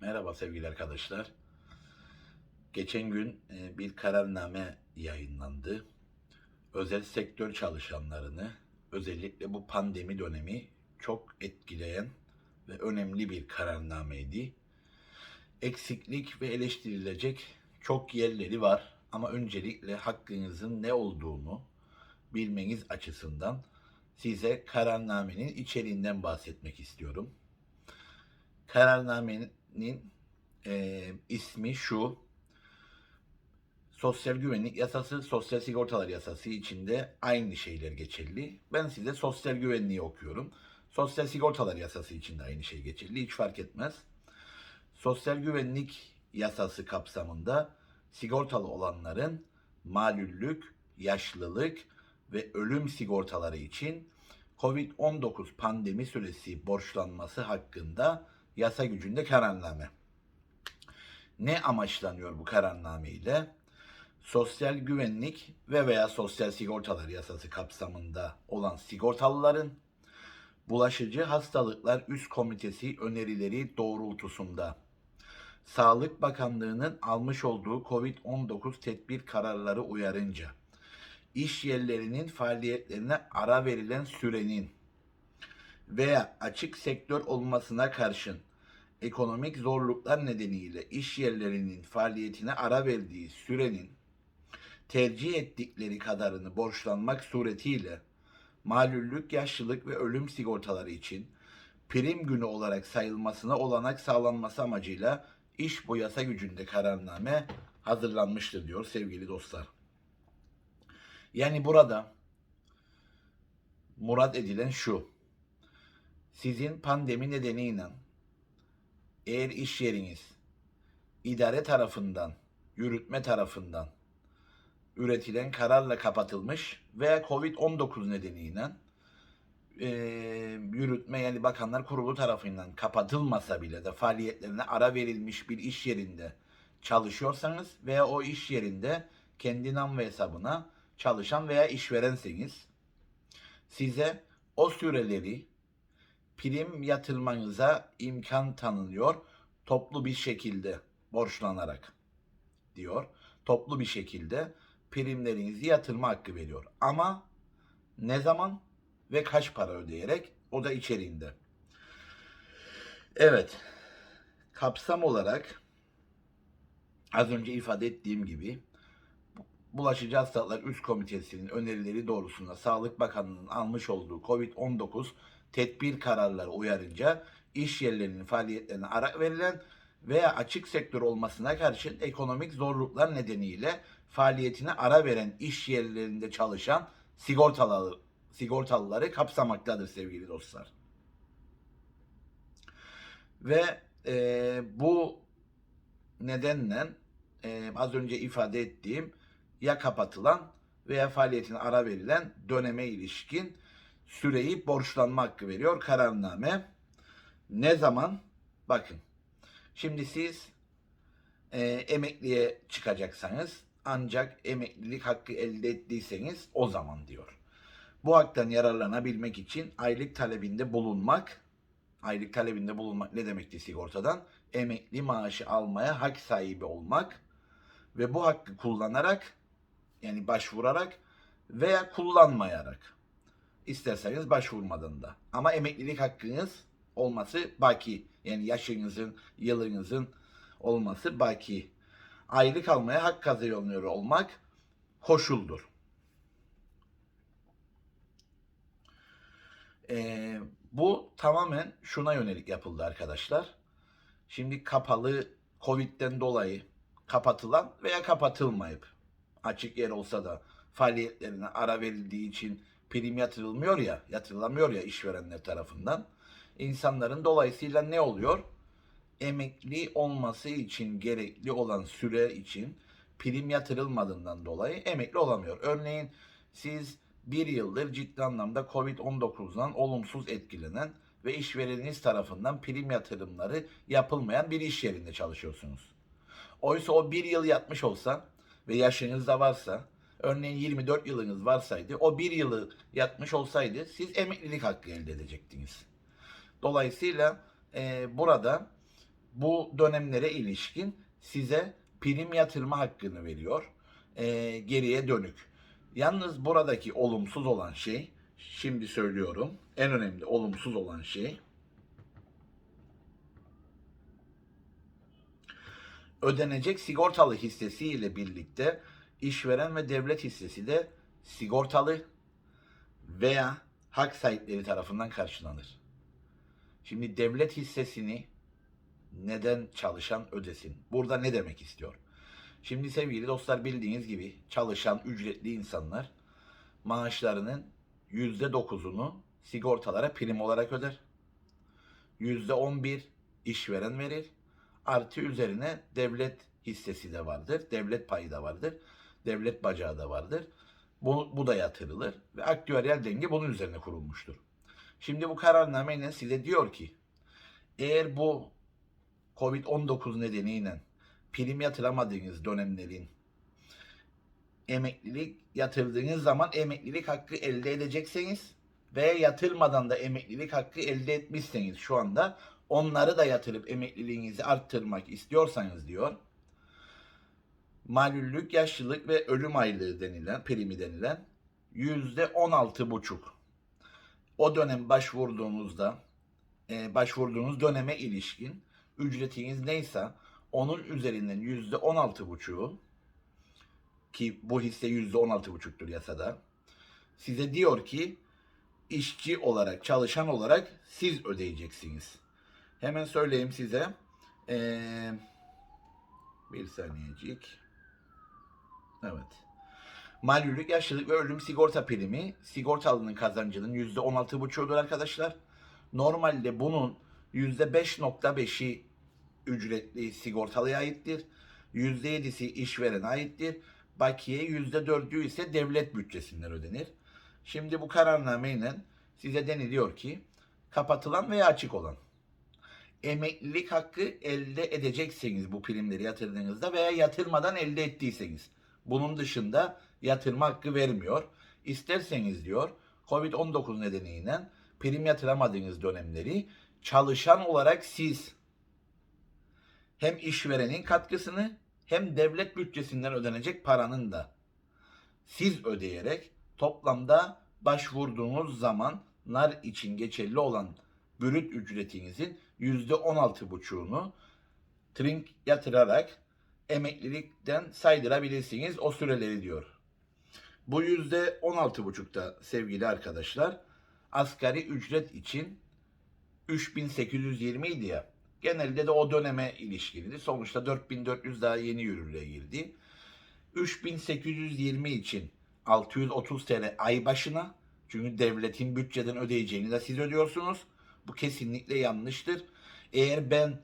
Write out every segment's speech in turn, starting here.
Merhaba sevgili arkadaşlar. Geçen gün e, bir kararname yayınlandı. Özel sektör çalışanlarını özellikle bu pandemi dönemi çok etkileyen ve önemli bir kararnameydi. Eksiklik ve eleştirilecek çok yerleri var ama öncelikle hakkınızın ne olduğunu bilmeniz açısından size kararnamenin içeriğinden bahsetmek istiyorum. Kararnamenin e, ismi şu. Sosyal Güvenlik Yasası, Sosyal Sigortalar Yasası içinde aynı şeyler geçerli. Ben size sosyal güvenliği okuyorum. Sosyal Sigortalar Yasası içinde aynı şey geçerli. Hiç fark etmez. Sosyal Güvenlik Yasası kapsamında sigortalı olanların malüllük, yaşlılık ve ölüm sigortaları için COVID-19 pandemi süresi borçlanması hakkında yasa gücünde kararname. Ne amaçlanıyor bu kararname ile? Sosyal güvenlik ve veya sosyal sigortalar yasası kapsamında olan sigortalıların bulaşıcı hastalıklar üst komitesi önerileri doğrultusunda Sağlık Bakanlığı'nın almış olduğu COVID-19 tedbir kararları uyarınca iş yerlerinin faaliyetlerine ara verilen sürenin veya açık sektör olmasına karşın ekonomik zorluklar nedeniyle iş yerlerinin faaliyetine ara verdiği sürenin tercih ettikleri kadarını borçlanmak suretiyle malüllük, yaşlılık ve ölüm sigortaları için prim günü olarak sayılmasına olanak sağlanması amacıyla iş bu yasa gücünde kararname hazırlanmıştır diyor sevgili dostlar. Yani burada murad edilen şu. Sizin pandemi nedeniyle eğer iş yeriniz idare tarafından, yürütme tarafından üretilen kararla kapatılmış veya Covid-19 nedeniyle e, yürütme yani bakanlar kurulu tarafından kapatılmasa bile de faaliyetlerine ara verilmiş bir iş yerinde çalışıyorsanız veya o iş yerinde kendi nam ve hesabına çalışan veya işverenseniz size o süreleri prim yatırmanıza imkan tanınıyor toplu bir şekilde borçlanarak diyor. Toplu bir şekilde primlerinizi yatırma hakkı veriyor. Ama ne zaman ve kaç para ödeyerek o da içeriğinde. Evet. Kapsam olarak az önce ifade ettiğim gibi Bulaşıcı Hastalıklar Üst Komitesi'nin önerileri doğrusunda Sağlık Bakanlığı'nın almış olduğu COVID-19 tedbir kararları uyarınca iş yerlerinin faaliyetlerine ara verilen veya açık sektör olmasına karşın ekonomik zorluklar nedeniyle faaliyetine ara veren iş yerlerinde çalışan sigortalı, sigortalıları kapsamaktadır sevgili dostlar. Ve e, bu nedenle e, az önce ifade ettiğim ya kapatılan veya faaliyetine ara verilen döneme ilişkin süreyi borçlanma hakkı veriyor kararname. Ne zaman? Bakın. Şimdi siz e, emekliye çıkacaksanız ancak emeklilik hakkı elde ettiyseniz o zaman diyor. Bu haktan yararlanabilmek için aylık talebinde bulunmak, aylık talebinde bulunmak ne demekti sigortadan? Emekli maaşı almaya hak sahibi olmak ve bu hakkı kullanarak yani başvurarak veya kullanmayarak isterseniz başvurmadan da. Ama emeklilik hakkınız olması baki. Yani yaşınızın, yılınızın olması baki. Aylık almaya hak kazanıyor olmak koşuldur. Ee, bu tamamen şuna yönelik yapıldı arkadaşlar. Şimdi kapalı Covid'den dolayı kapatılan veya kapatılmayıp açık yer olsa da faaliyetlerine ara verildiği için prim yatırılmıyor ya, yatırılamıyor ya işverenler tarafından. İnsanların dolayısıyla ne oluyor? Emekli olması için gerekli olan süre için prim yatırılmadığından dolayı emekli olamıyor. Örneğin siz bir yıldır ciddi anlamda Covid-19'dan olumsuz etkilenen ve işvereniniz tarafından prim yatırımları yapılmayan bir iş yerinde çalışıyorsunuz. Oysa o bir yıl yatmış olsa ve yaşınız da varsa örneğin 24 yılınız varsaydı o bir yılı yatmış olsaydı siz emeklilik hakkı elde edecektiniz. Dolayısıyla e, burada bu dönemlere ilişkin size prim yatırma hakkını veriyor. Ee, geriye dönük. Yalnız buradaki olumsuz olan şey, şimdi söylüyorum, en önemli olumsuz olan şey ödenecek sigortalı hissesi ile birlikte işveren ve devlet hissesi de sigortalı veya hak sahipleri tarafından karşılanır. Şimdi devlet hissesini neden çalışan ödesin? Burada ne demek istiyor? Şimdi sevgili dostlar bildiğiniz gibi çalışan ücretli insanlar maaşlarının yüzde dokuzunu sigortalara prim olarak öder. Yüzde on bir işveren verir. Artı üzerine devlet hissesi de vardır. Devlet payı da vardır. Devlet bacağı da vardır. Bu, bu da yatırılır ve aktüeryel denge bunun üzerine kurulmuştur. Şimdi bu kararnameyle size diyor ki eğer bu Covid-19 nedeniyle prim yatıramadığınız dönemlerin emeklilik yatırdığınız zaman emeklilik hakkı elde edecekseniz veya yatırmadan da emeklilik hakkı elde etmişseniz şu anda onları da yatırıp emekliliğinizi arttırmak istiyorsanız diyor. Malüllük, yaşlılık ve ölüm aylığı denilen, primi denilen yüzde on altı buçuk. O dönem başvurduğunuzda, e, başvurduğunuz döneme ilişkin ücretiniz neyse onun üzerinden yüzde on altı buçuğu ki bu hisse yüzde on altı buçuktur yasada size diyor ki işçi olarak, çalışan olarak siz ödeyeceksiniz. Hemen söyleyeyim size. Ee, bir saniyecik. Evet. Malülük, yaşlılık ve ölüm sigorta primi sigortalının kazancının %16,5'udur arkadaşlar. Normalde bunun %5.5'i ücretli sigortalıya aittir. %7'si işverene aittir. Bakiye %4'ü ise devlet bütçesinden ödenir. Şimdi bu kararnameyle size deniliyor ki kapatılan veya açık olan emeklilik hakkı elde edecekseniz bu primleri yatırdığınızda veya yatırmadan elde ettiyseniz. Bunun dışında yatırma hakkı vermiyor. İsterseniz diyor Covid-19 nedeniyle prim yatıramadığınız dönemleri çalışan olarak siz hem işverenin katkısını hem devlet bütçesinden ödenecek paranın da siz ödeyerek toplamda başvurduğunuz zamanlar için geçerli olan brüt ücretinizin %16,5'unu trink yatırarak emeklilikten saydırabilirsiniz o süreleri diyor. Bu %16,5'da sevgili arkadaşlar asgari ücret için 3820 idi ya. Genelde de o döneme ilişkiliydi. Sonuçta 4400 daha yeni yürürlüğe girdi. 3820 için 630 TL ay başına. Çünkü devletin bütçeden ödeyeceğini de siz ödüyorsunuz. Bu kesinlikle yanlıştır. Eğer ben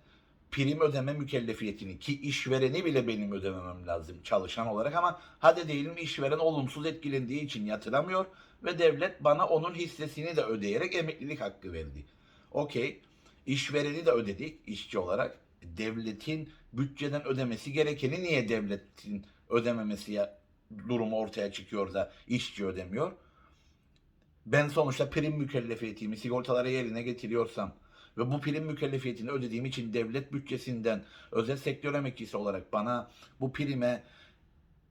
prim ödeme mükellefiyetini ki işvereni bile benim ödememem lazım çalışan olarak ama hadi diyelim işveren olumsuz etkilendiği için yatıramıyor ve devlet bana onun hissesini de ödeyerek emeklilik hakkı verdi. Okey. İşvereni de ödedik işçi olarak. Devletin bütçeden ödemesi gerekeni niye devletin ödememesi ya, durumu ortaya çıkıyor da işçi ödemiyor? Ben sonuçta prim mükellefiyetimi sigortalara yerine getiriyorsam ve bu prim mükellefiyetini ödediğim için devlet bütçesinden özel sektör emekçisi olarak bana bu prime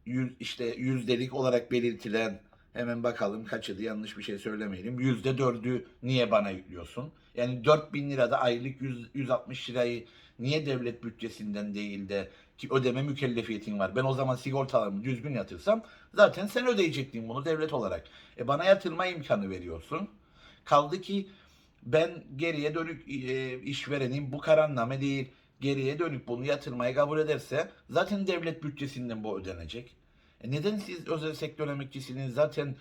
yüz, işte yüzdelik olarak belirtilen hemen bakalım kaçıydı yanlış bir şey söylemeyelim. Yüzde dördü niye bana yüklüyorsun? Yani 4000 lirada aylık 100, 160 lirayı niye devlet bütçesinden değil de ki ödeme mükellefiyetin var. Ben o zaman sigortalarımı düzgün yatırsam zaten sen ödeyecektin bunu devlet olarak. E bana yatırma imkanı veriyorsun. Kaldı ki ben geriye dönük e, işverenin bu kararname değil geriye dönük bunu yatırmaya kabul ederse zaten devlet bütçesinden bu ödenecek. E neden siz özel sektör emekçisinin zaten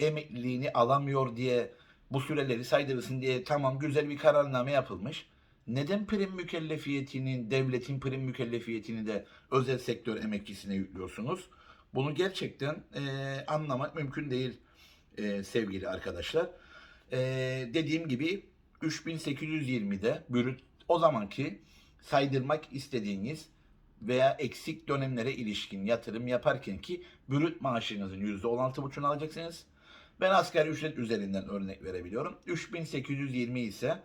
emekliliğini alamıyor diye bu süreleri saydırırsın diye tamam güzel bir kararname yapılmış. Neden prim mükellefiyetinin, devletin prim mükellefiyetini de özel sektör emekçisine yüklüyorsunuz? Bunu gerçekten e, anlamak mümkün değil e, sevgili arkadaşlar. E, dediğim gibi 3820'de bürüt o zamanki saydırmak istediğiniz veya eksik dönemlere ilişkin yatırım yaparken ki bürüt maaşınızın %16,5'unu alacaksınız. Ben asgari ücret üzerinden örnek verebiliyorum. 3820 ise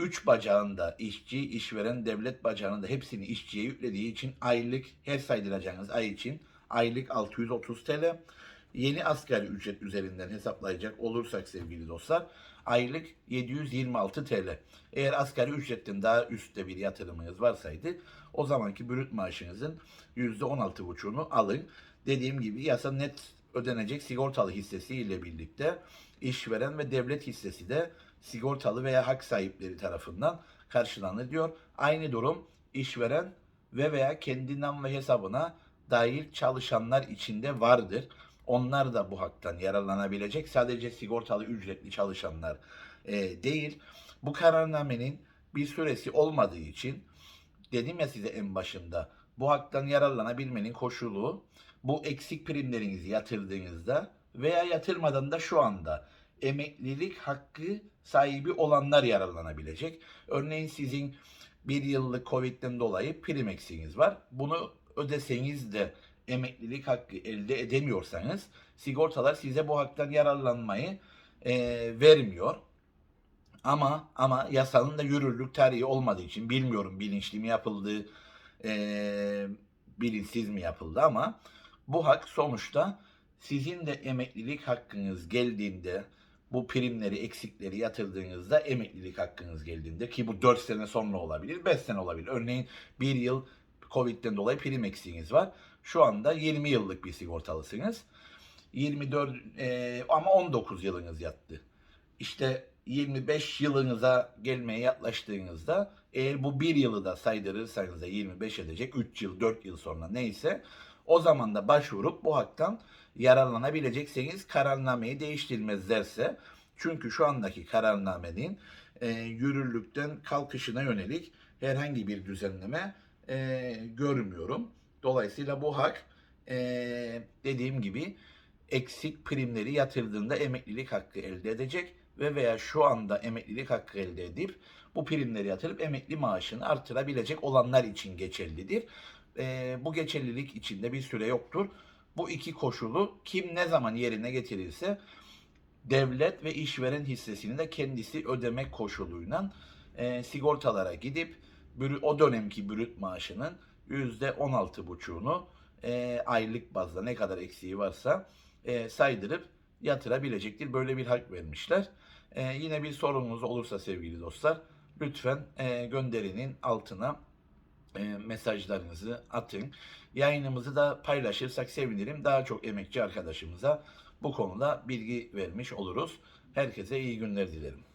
Üç bacağında işçi, işveren, devlet bacağında hepsini işçiye yüklediği için aylık her saydıracağınız ay için aylık 630 TL. Yeni asgari ücret üzerinden hesaplayacak olursak sevgili dostlar aylık 726 TL. Eğer asgari ücretten daha üstte bir yatırımınız varsaydı o zamanki brüt maaşınızın %16,5'unu alın. Dediğim gibi yasa net ödenecek sigortalı hissesi ile birlikte işveren ve devlet hissesi de sigortalı veya hak sahipleri tarafından karşılanır diyor. Aynı durum işveren ve veya kendi nam ve hesabına dair çalışanlar içinde vardır. Onlar da bu haktan yararlanabilecek. Sadece sigortalı ücretli çalışanlar e, değil. Bu kararnamenin bir süresi olmadığı için dedim ya size en başında bu haktan yararlanabilmenin koşulu bu eksik primlerinizi yatırdığınızda veya yatırmadan da şu anda emeklilik hakkı sahibi olanlar yararlanabilecek. Örneğin sizin bir yıllık Covid'den dolayı prim eksiğiniz var. Bunu ödeseniz de emeklilik hakkı elde edemiyorsanız sigortalar size bu haktan yararlanmayı e, vermiyor. Ama ama yasanın da yürürlük tarihi olmadığı için bilmiyorum bilinçli mi yapıldı, e, bilinçsiz mi yapıldı ama bu hak sonuçta sizin de emeklilik hakkınız geldiğinde bu primleri, eksikleri yatırdığınızda emeklilik hakkınız geldiğinde ki bu 4 sene sonra olabilir, 5 sene olabilir. Örneğin 1 yıl Covid'den dolayı prim eksiğiniz var. Şu anda 20 yıllık bir sigortalısınız. 24 e, ama 19 yılınız yattı. İşte 25 yılınıza gelmeye yaklaştığınızda eğer bu bir yılı da saydırırsanız da 25 edecek 3 yıl 4 yıl sonra neyse o zaman da başvurup bu haktan yararlanabilecekseniz kararnameyi değiştirmezlerse çünkü şu andaki kararnamenin e, yürürlükten kalkışına yönelik herhangi bir düzenleme e, görmüyorum. Dolayısıyla bu hak e, dediğim gibi eksik primleri yatırdığında emeklilik hakkı elde edecek ve veya şu anda emeklilik hakkı elde edip bu primleri yatırıp emekli maaşını artırabilecek olanlar için geçerlidir. E, bu geçerlilik içinde bir süre yoktur. Bu iki koşulu kim ne zaman yerine getirirse devlet ve işveren hissesini de kendisi ödemek koşuluyla e, sigortalara gidip o dönemki brüt maaşının %16,5'unu e, aylık bazda ne kadar eksiği varsa e, saydırıp yatırabilecektir. Böyle bir hak vermişler. E, yine bir sorunuz olursa sevgili dostlar lütfen e, gönderinin altına e, mesajlarınızı atın. Yayınımızı da paylaşırsak sevinirim. Daha çok emekçi arkadaşımıza bu konuda bilgi vermiş oluruz. Herkese iyi günler dilerim.